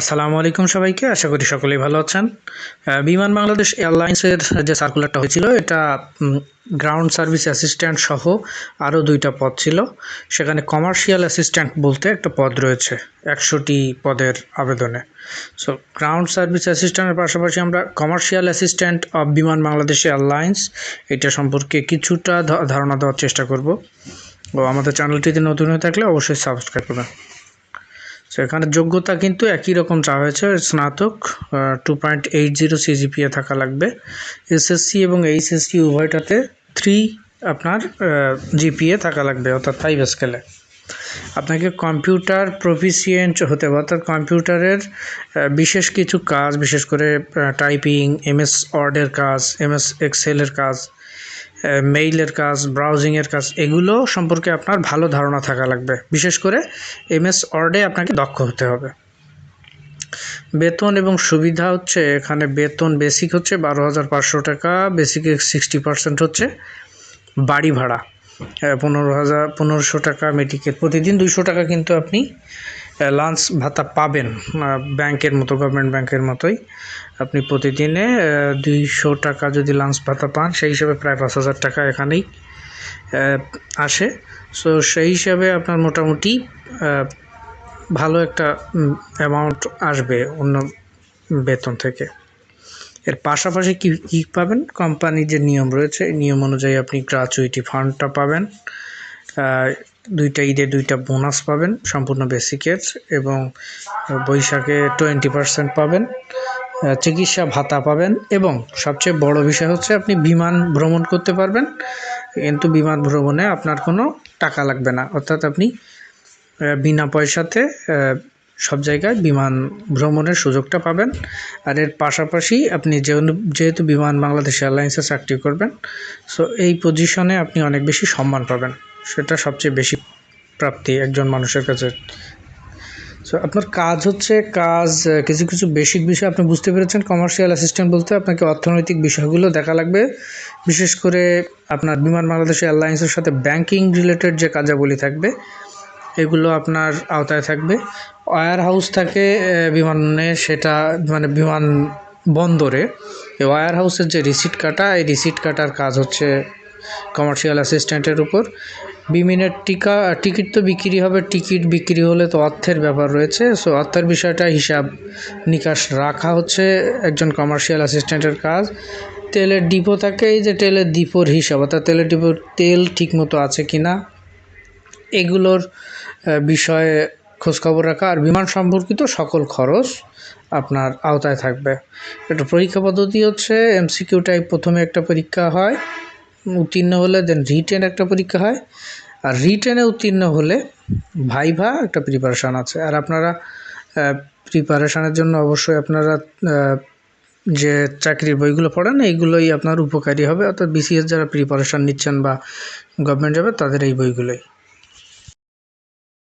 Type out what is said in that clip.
আসসালামু আলাইকুম সবাইকে। আশা করি সকলেই ভালো আছেন। বিমান বাংলাদেশ এয়ারলাইন্সের যে সার্কুলারটা হয়েছিল, এটা গ্রাউন্ড সার্ভিস অ্যাসিস্ট্যান্ট সহ আরও দুইটা পদ ছিল। সেখানে কমার্শিয়াল অ্যাসিস্ট্যান্ট বলতে একটা পদ রয়েছে, একশোটি পদের আবেদনে। সো গ্রাউন্ড সার্ভিস অ্যাসিস্ট্যান্টের পাশাপাশি আমরা কমার্শিয়াল অ্যাসিস্ট্যান্ট অফ বিমান বাংলাদেশ এয়ারলাইন্স, এটা সম্পর্কে কিছুটা ধারণা দেওয়ার চেষ্টা করব। ও আমাদের চ্যানেলটিতে নতুন হয়ে থাকলে অবশ্যই সাবস্ক্রাইব করবেন। সো এখানে যোগ্যতা কিন্তু একই রকম চাওয়া হয়েছে, স্নাতক two point eight zero CGPA থাকা লাগবে। এসএসসি এবং এইচএসসি উভয়টাতে থ্রি আপনার জিপিএ থাকা লাগবে, অর্থাৎ ফাইভ স্কেলে আপনাকে কম্পিউটার প্রফিসিয়েন্ট হতে হবে, অর্থাৎ কম্পিউটারের বিশেষ কিছু কাজ, বিশেষ করে টাইপিং এমএস ওয়ার্ডের কাজ এমএস এক্সেলের কাজ মেইলের কাজ ব্রাউজিংয়ের কাজ, এগুলো সম্পর্কে আপনার ভালো ধারণা থাকা লাগবে। বিশেষ করে এমএস ওয়ার্ডে আপনাকে দক্ষ হতে হবে। বেতন এবং সুবিধা হচ্ছে এখানে বেতন বেসিক হচ্ছে বারো হাজার পাঁচশো টাকা বেসিকে সিক্সটি পার্সেন্ট হচ্ছে বাড়ি ভাড়া। পনেরো হাজার, পনেরোশো টাকা মেডিকেল প্রতিদিন দুশো টাকা কিন্তু আপনি লাঞ্চ ভাতা পাবেন ব্যাংকের মতো গভর্নমেন্ট ব্যাংকের মতোই। আপনি প্রতিদিনে দুইশো টাকা যদি লাঞ্চ ভাতা পান, সেই হিসাবে প্রায় পাঁচ হাজার টাকা এখানেই আসে। সো সেই হিসাবে আপনার মোটামুটি ভালো একটা অ্যামাউন্ট আসবে অন্য বেতন থেকে। এর পাশাপাশি কী কী পাবেন? কোম্পানির যে নিয়ম রয়েছে নিয়ম অনুযায়ী আপনি গ্রাচুইটি ফান্ডটা পাবেন। দুইটা ঈদে দুইটা বোনাস পাবেন, সম্পূর্ণ বেসিকের এবং বৈশাখে টোয়েন্টি পার্সেন্ট পাবেন। চিকিৎসা ভাতা পাবেন এবং সবচেয়ে বড় বিষয় হচ্ছে আপনি বিমান ভ্রমণ করতে পারবেন, কিন্তু বিমান ভ্রমণে আপনার কোনো টাকা লাগবে না। অর্থাৎ আপনি বিনা পয়সাতে সব জায়গায় বিমান ভ্রমণের সুযোগটা পাবেন। আর এর পাশাপাশি আপনি যেহেতু বিমান বাংলাদেশ এয়ারলাইন্সে চাকরি করবেন সো এই পজিশনে আপনি অনেক বেশি সম্মান পাবেন। সেটা সবচেয়ে বেশি প্রাপ্তি একজন মানুষের কাছে। সো আপনার কাজ হচ্ছে কাজ কিছু কিছু বেসিক বিষয় আপনি বুঝতে পেরেছেন। কমার্শিয়াল অ্যাসিস্ট্যান্ট বলতে আপনাকে অর্থনৈতিক বিষয়গুলো দেখা লাগবে। বিশেষ করে আপনার বিমান বাংলাদেশ এয়ারলাইন্সের সাথে ব্যাংকিং রিলেটেড যে কার্যাবলী থাকবে, এগুলো আপনার আওতায় থাকবে। ওয়ার হাউস থাকে বিমানে, সেটা মানে বিমান বন্দরে। এই ওয়্যার হাউসের যে রিসিট কাটা, এই রিসিট কাটার কাজ হচ্ছে কমার্শিয়াল অ্যাসিস্ট্যান্টের উপর। বিমিনের টিকা, টিকিট তো বিক্রি হবে, টিকিট বিক্রি হলে তো অর্থের ব্যাপার রয়েছে। সো অর্থের বিষয়টা হিসাব নিকাশ রাখা হচ্ছে একজন কমার্শিয়াল অ্যাসিস্ট্যান্টের কাজ। তেলের ডিপো থাকে, এই যে তেলের ডিপোর হিসাব, অর্থাৎ তেলের ডিপোর তেল ঠিকমতো আছে কি না এগুলোর বিষয়ে খোঁজখবর রাখা। আর বিমান সম্পর্কিত সকল খরচ আপনার আওতায় থাকবে। একটা পরীক্ষা পদ্ধতি হচ্ছে এমসিকিউ টাইপ প্রথমে একটা পরীক্ষা হয়। উত্তীর্ণ হলে দেন রিটেন একটা পরীক্ষা হয়। আর রিটেনে উত্তীর্ণ হলে ভাইভা একটা প্রিপারেশান আছে। আর আপনারা প্রিপারেশানের জন্য অবশ্যই আপনারা যে চাকরির বইগুলো পড়েন, এইগুলোই আপনার উপকারী হবে। অর্থাৎ বিসিএস যারা প্রিপারেশান নিচ্ছেন বা গভর্নমেন্ট যাবে তাদের এই বইগুলোই।